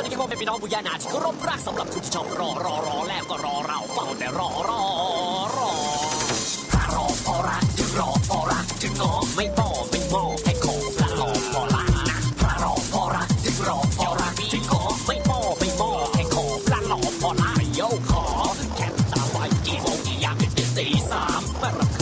วัสดีครับผมเป็นพี่น้องบุญญานาที่เคารพรักสำหรับคุณที่ชอบรอรอรอแล้วก็รอเราเฝ้าแต่รอรอรอถ้ารอพอรักจึงรอพอรักจึงงอไม่ป้อไม่โมให้ขอพระรอพอรักนะพระรอพอรักจึงรอพอรักจึงงอไม่ป้อไม่โมให้ขอพระรอพอรักโยขอแค่ตาไว้กี่โมงกี่ยามเป็นตีสามเมื่อรำ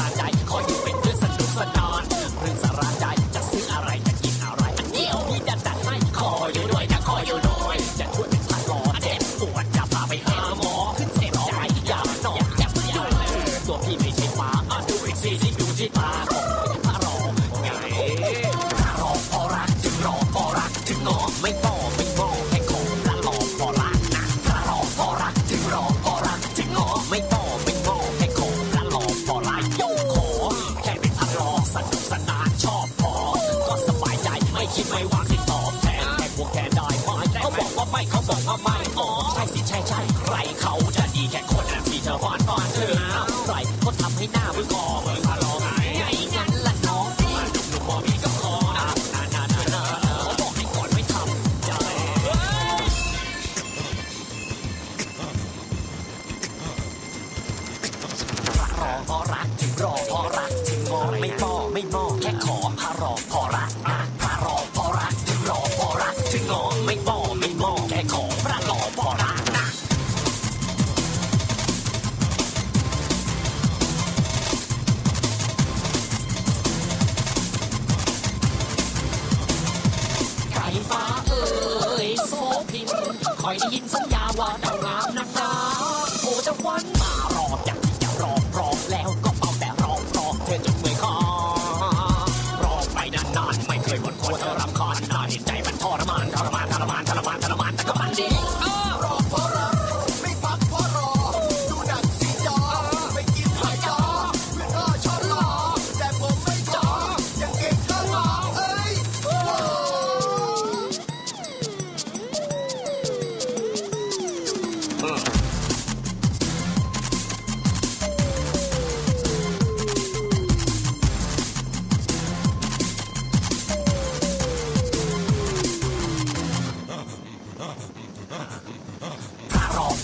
คิดไม่วางสิตอบแทนแค่พวกแกได้ไหมเขาบอกว่าไม่เขาบอกว่าไม่อ๋อใช่สิใช่ใช่ใครเขาจะดีแค่คนที่เธอฝันฝันเธอใครก็ทำให้หน้ามึงคอเหมือ ฟ้าเอ่ยโซพินคอยได้ยินสัญญาว่าดาวงามนักหนาโอ้จะวันมารออยากที่จะรอรอแล้วก็เป่าแต่รอรอเธอจนเมื่อยคอรอไปนานๆไม่เคยหมดควรเธอรำคาญน่าเห็นใจมันทรมานทรมาน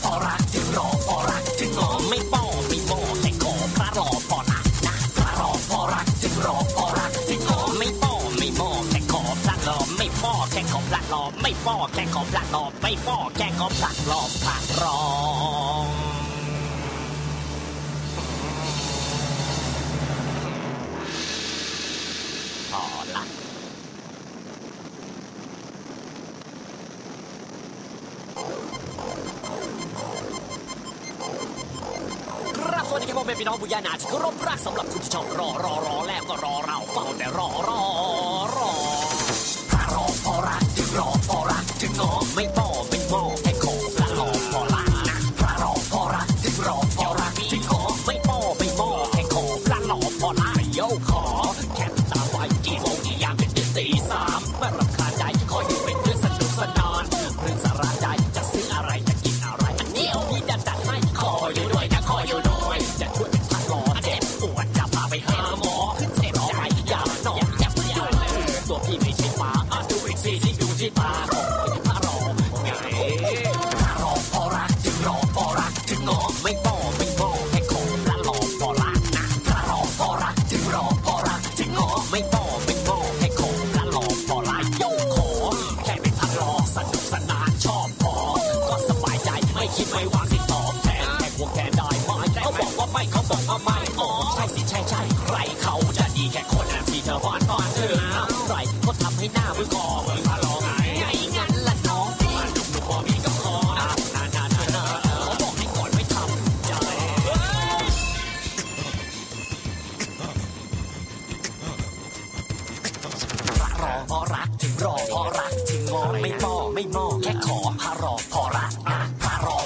พอรักจึงรอพอรักจึงงอไม่ป้อไม่มอแค่ขอพระรอพอรักนะพระรอพอรักจึงรอพอรักจึงงอไม่ป้อไม่มอแค่ขอพระรอไม่ป้อแค่ขอพระรอไม่ป้อแค่ขอพระรอไม่ป้อแค่ขอพระรอพระรอ แม่พี่น้องบุญญาณาที่เคารพรักสำหรับคุณที่ชอบรอรอรอแล้วก็รอเราเฝ้าแต่รอรอรอถ้ารอพอรักจึงรอพอรักจึงงอไม่ ช่หมาอะดูอีกสิที่อยู่ที่ตาของเป็นพระรอไงพระรอพอรักจึงรอพอรักจึงงอไม่ป้อไม่มอให้ขอพระรอพอรักนะพระรอพอรักจึงรอพอรักจึงงอไม่ป้อไม่มอให้ขอพระรอพอรักโยกขอแค่เป็นพระรอสนุกสนานชอบพอก็สบายใจไม่คิดไม่หวังสิตอบแทนแค่พวกแกได้ไหมเขาบอกว่าไม่เขาบอกว่าไม่อ๋อใช่สิใช่ใช่ใคร พระรอพอรักถึงรอพอรักถึงงอไม่ม่อไม่มอแค่ขอพระรอพอรักนะพระรอ